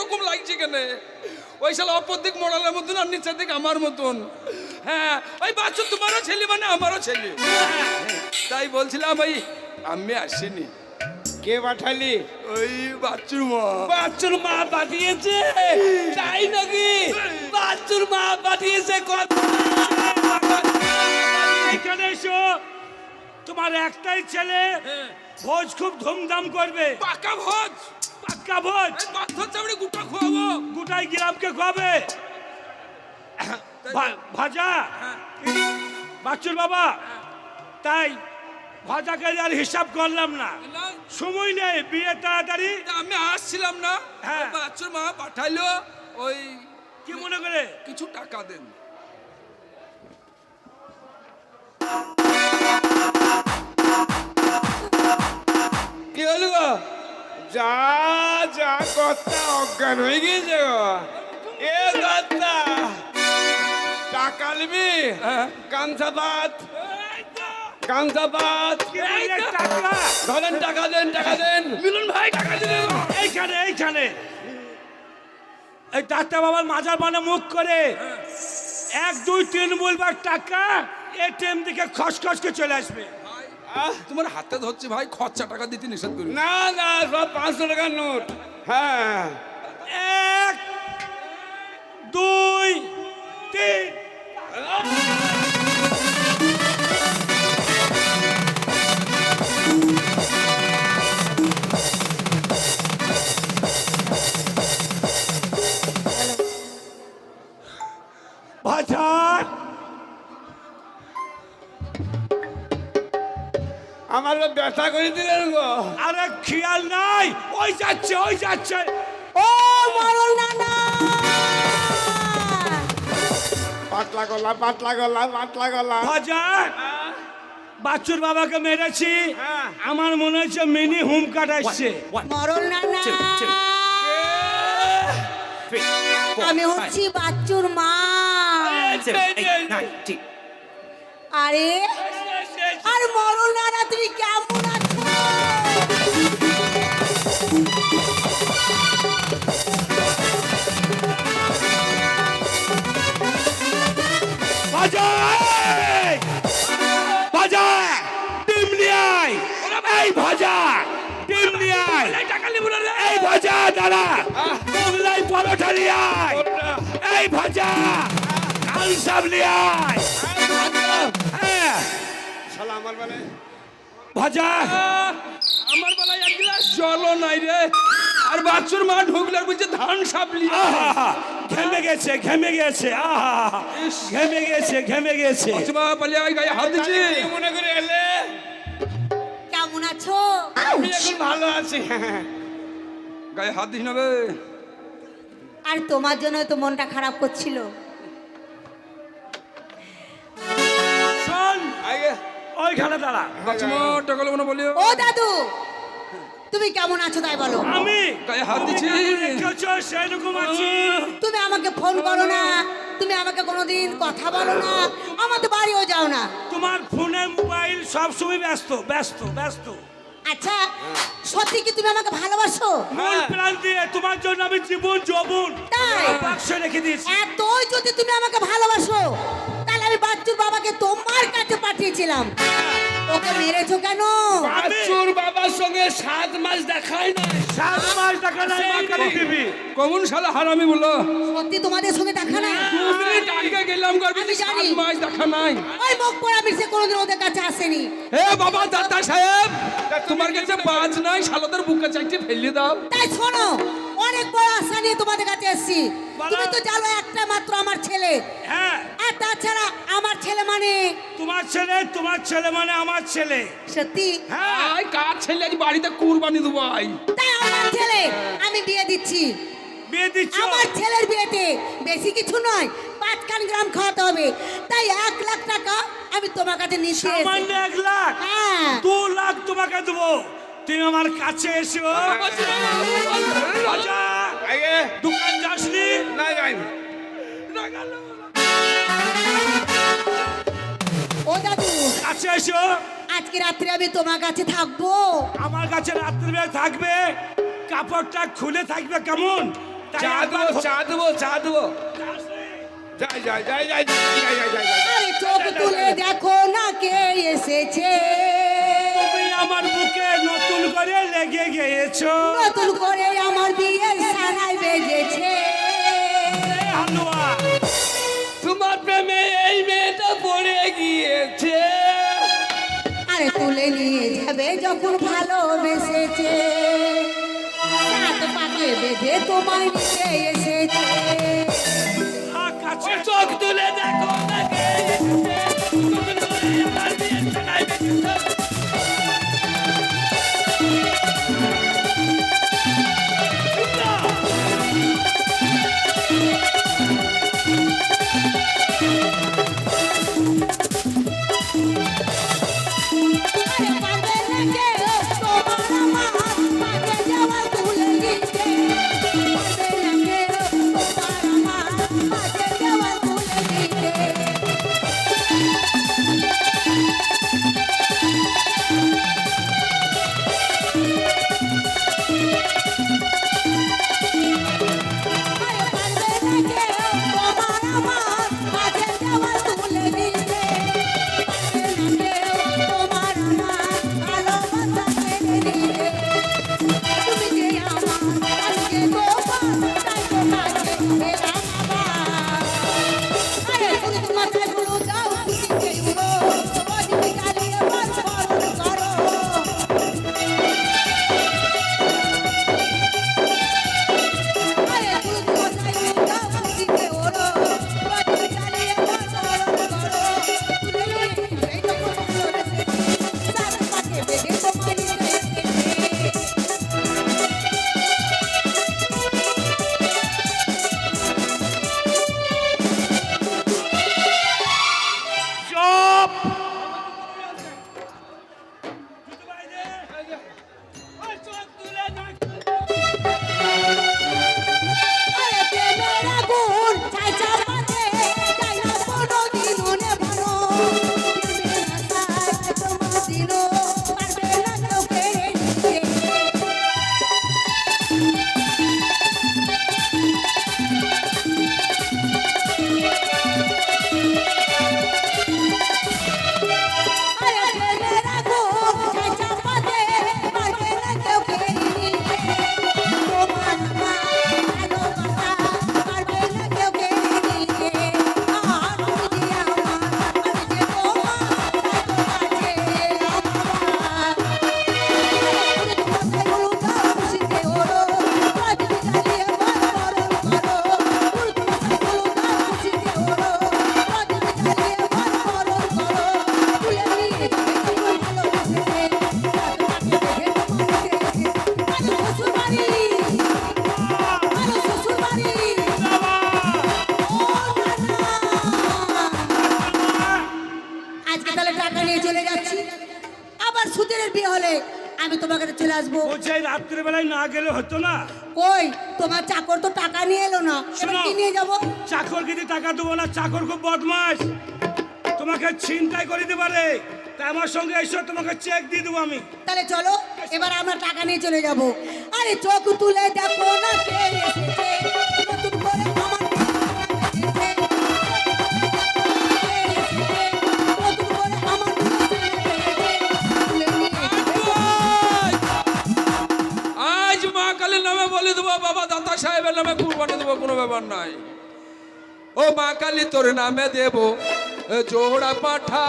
একরকম লাগছে কেন? ওই শালা অপর দিক মোড়ালের মতন আর নিচের দিক আমার মতন। হ্যাঁ ওই বাচ্চা তোমারও ছেলে মানে আমারও ছেলে। তাই বলছিলাম ওই আমি আসিনি। কে পাঠালি? ওই বাচ্চুর মা। বাচ্চুর মা পাঠিয়েছে? তাই নাকি? বাচ্চুর মা পাঠিয়েছে এখানে এসো। তোমার একটাই ছেলে। ভোজ খুব ধুমধাম করবে। পাকা ভোজ? পাক্কা ভোজ। পাথর চামড়ি গুটা খাওয়াবো গোটাই গ্রামকে ভা- ভাজা। বাচ্চুর বাবা তাই ভাজাকে আর হিসাব করলাম না। না, সময় নেই বিয়ে তাড়াতাড়ি। আমি আসছিলাম না। হ্যাঁ। বাচ্চুর মা পাঠাইলো ওই কি মনে করে? কিছু টাকা দেন। অজ্ঞান হয়ে গিয়েছে গো। এ কথা টাকা নিবি? হ্যাঁ। কাঞ্চাবাদ কাঞ্চাবাদ এই যে টাকা। ধরেন টাকা দেন টাকা দেন। মিলন ভাই টাকা দিলেন এইখানে এইখানে। এই ডাক্তার বাবার মাজার মানে মুখ করে। এক দুই তিন বলবার টাকা এটিএম দিকে খসখসকে চলে আসবে। তোমার হাতে ধরছি ভাই খরচা টাকা দিতে নিষেধ করি। না না সব পাঁচশো টাকার নোট। হ্যাঁ। এক, দুই, তিন। বাজার আমার ব্যথা করে দিলেন গো। আরে খেয়াল নাই। ওই যাচ্ছে ওই যাচ্ছে। পাতলা গলা পাতলা গলা পাতলা গলা বাজার বাচ্চুর বাবাকে মেরেছি। হ্যাঁ। আমার মনে হচ্ছে মিনি হুম কাটাচ্ছে মরল নানা। আমি হচ্ছি বাচ্চুর মা। আরে আর মরল নানা তুমি বাজার বাজার ডিম নিয়ে আয়! এই ভাজা! ডিম নিয়ে আয়! এই ভাজা, দাঁড়া! মোগলাই পরোটা নিয়ে আয়! এই ভাজা! কাল সাব নিয়ে আয়! শালা আমার মানে ভাজা! আমার বেলায় এক গ্লাস জলও নাই রে। আর বাচ্চুর মা ঢুকলে আর বলছে ধান সাপলি ঘেমে গেছে ঘেমে গেছে আহা ঘেমে গেছে ঘেমে গেছে। পালিয়ে আয় গায়ে হাত দিচ্ছি মনে করে এলে? কেমন আছো? আমি এখন ভালো। আছি গায়ে হাত দিস না বে। আর তোমার জন্য তো মনটা খারাপ করছিল। শোন। ওইখানে দাঁড়া। বাচ্চু মা বলিও। ও দাদু! তুমি কেমন আছো তাই বলো? আমি গায়ে হাত দিচ্ছি। সেরকম আছি। তুমি আমাকে ফোন করো না। তুমি আমাকে কোনোদিন কথা বলো না। আমাদের বাড়িও যাও না। তোমার ফোনে মোবাইল সব সময় ব্যস্ত ব্যস্ত ব্যস্ত। আচ্ছা সত্যি কি তুমি আমাকে ভালোবাসো? মন প্রাণ দিয়ে তোমার জন্য আমি জীবন যৌবন। তাই? বাক্সে রেখে দিয়েছি। এতই যদি তুমি আমাকে ভালোবাসো তাহলে আমি বাচ্চুর বাবাকে তোমার কাছে পাঠিয়েছিলাম। ওকে মেরেছো কেন? বাচ্চুর বাবার সঙ্গে সাত মাস দেখাই নাই। সাত মাস টাকা নাই মাকারি দিবি কমন শালা হারামি বলো সত্যি তোমাদের সঙ্গে দেখা নাই? দু মিনিট গেলাম করবি আমি জানি। সাত মাস দেখা নাই। ওই মুখ পড়া মিশে কোনোদিন ওদের কাছে আসেনি। হে বাবা দাদা সাহেব তোমার কাছে বাজ নাই শালাদের বুকে চাইতে ফেলে দাও। তাই শোনো অনেক বড় আশা নিয়ে তোমাদের কাছে এসেছি। বলো। তুমি তো জানো একটা মাত্র আমার ছেলে। হ্যাঁ। মানে তোমার ছেলে তোমার ছেলে মানে আমার ছেলে সত্যি হ্যাঁ আই কার ছেলে আজ বাড়িতে কুরবানি দেবো আই তাই আমার ছেলে আমি বিয়ে দিচ্ছি বিয়ে দিচ্ছ আমার ছেলের বিয়েতে বেশি কিছু নয় পাঁচখান গ্রাম খাওয়াতে হবে তাই এক লাখ টাকা আমি তোমার কাছে এসেছি। সামান্য এক লাখ হ্যাঁ দু লাখ তোমাকে দেবো তুমি আমার কাছে এসো রাজা আগে দোকান যাসনি না যাইনি ও কাছে এসো। আজকে রাত্রে আমি তোমার কাছে থাকব। আমার কাছে রাত্রে থাকবে। কাপড়টা খুলে থাকবে কেমন? চা দেবো চা দেবো যাই চোখ তুলে দেখো না কে এসেছে। আমার নতুন করে গিয়েছো। নতুন করে আমার তোমার প্রেমে এই মেয়েটা পড়ে গিয়েছে। তুলে নিয়ে যাবে যখন ভালোবেসেছে। সাত পাকে বেঁধে তোমায় নিতে এসেছে। চোখ তুলে দেখো নিয়ে চলে যাচ্ছি। আবার সুদিনের বিয়ে হলে আমি তোমার কাছে চলে আসব। বলছি রাত্রিবেলায় না গেলে হতো না? কই? তোমার চাকর তো টাকা নিয়ে এলো না। এবার কি নিয়ে যাব? চাকর কিন্তু টাকা দেবো না চাকর খুব বদমাস তোমাকে ছিনতাই করে দিতে পারে। তাই আমার সঙ্গে এসো তোমাকে চেক দিয়ে দেবো আমি। তাহলে চলো এবার আমরা টাকা নিয়ে চলে যাব। আরে চোখ তুলে দেখো না কে এসেছে। নতুন করে সাহেবের নামে কুরবানি দেবো, কোনো ব্যাপার নাই। ও মা কালী, তোর নামে দেব জোড়া পাঠা।